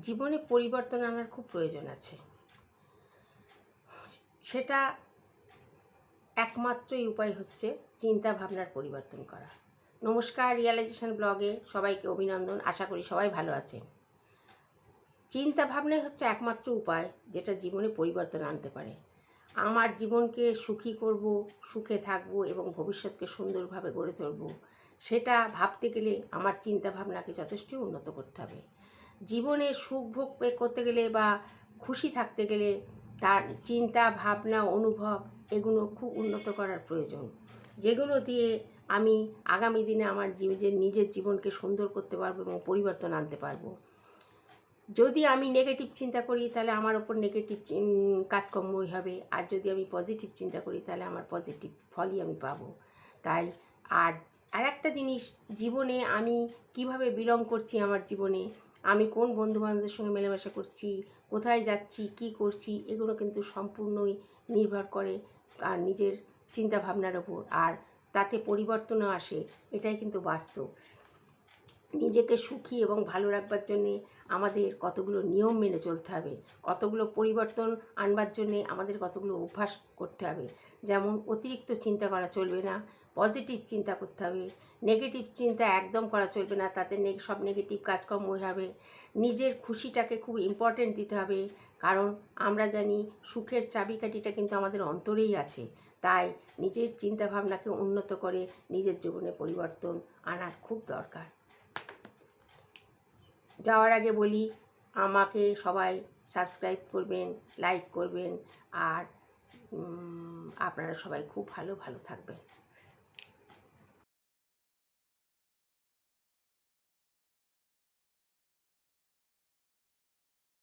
জীবনে পরিবর্তন আনার খুব প্রয়োজন আছে। সেটা একমাত্রই উপায় হচ্ছে চিন্তা ভাবনার পরিবর্তন করা। নমস্কার রিয়ালাইজেশন ব্লগে সবাইকে অভিনন্দন, আশা করি সবাই ভালো আছেন। চিন্তা ভাবনাই হচ্ছে একমাত্র উপায় যেটা জীবনে পরিবর্তন আনতে পারে। আমার জীবনকে সুখী করব, সুখে থাকব এবং ভবিষ্যৎকে সুন্দরভাবে গড়ে তুলব, সেটা ভাবতে গেলে আমার চিন্তা ভাবনাকে যথেষ্ট উন্নত করতে হবে। জীবনে সুখ ভোগ করতে গেলে বা খুশি থাকতে গেলে তার চিন্তা, ভাবনা, অনুভব এগুলো খুব উন্নত করার প্রয়োজন। যেগুলো দিয়ে আমি আগামী দিনে আমার জীবনের নিজের জীবনকে সুন্দর করতে পারব এবং পরিবর্তন আনতে পারব। যদি আমি নেগেটিভ চিন্তা করি, তাহলে আমার ওপর নেগেটিভ কাজকর্মই হবে। আর যদি আমি পজিটিভ চিন্তা করি, তাহলে আমার পজিটিভ ফলই আমি পাবো। তাই আর আর একটা জিনিস, জীবনে আমি কীভাবে বিলং করছি আমার জীবনে আমি কোন বন্ধু বান্ধবের সঙ্গে মেলামেশা করছি, কোথায় যাচ্ছি, কি করছি, এগুলো কিন্তু সম্পূর্ণই নির্ভর করে আর নিজের চিন্তা ভাবনার ওপর। আর তাতে পরিবর্তনও আসে, এটাই কিন্তু বাস্তব। নিজেকে সুখী এবং ভালো রাখবার জন্যে আমাদের কতগুলো নিয়ম মেনে চলতে হবে, কতগুলো পরিবর্তন আনবার জন্যে আমাদের কতগুলো অভ্যাস করতে হবে। যেমন অতিরিক্ত চিন্তা করা চলবে না পজিটিভ চিন্তা করতে হবে নেগেটিভ চিন্তা একদম করা চলবে না, তাতে নে সব নেগেটিভ কাজকর্ম হবে নিজের খুশিটাকে খুব ইম্পর্টেন্ট দিতে হবে, কারণ আমরা জানি সুখের চাবিকাঠিটা কিন্তু আমাদের অন্তরেই আছে। তাই নিজের চিন্তাভাবনাকে উন্নত করে নিজের জীবনে পরিবর্তন আনার খুব দরকার। যাওয়ার আগে বলি, আমাকে সবাই সাবস্ক্রাইব করবেন লাইক করবেন, আর আপনারা সবাই খুব ভালো ভালো থাকবেন।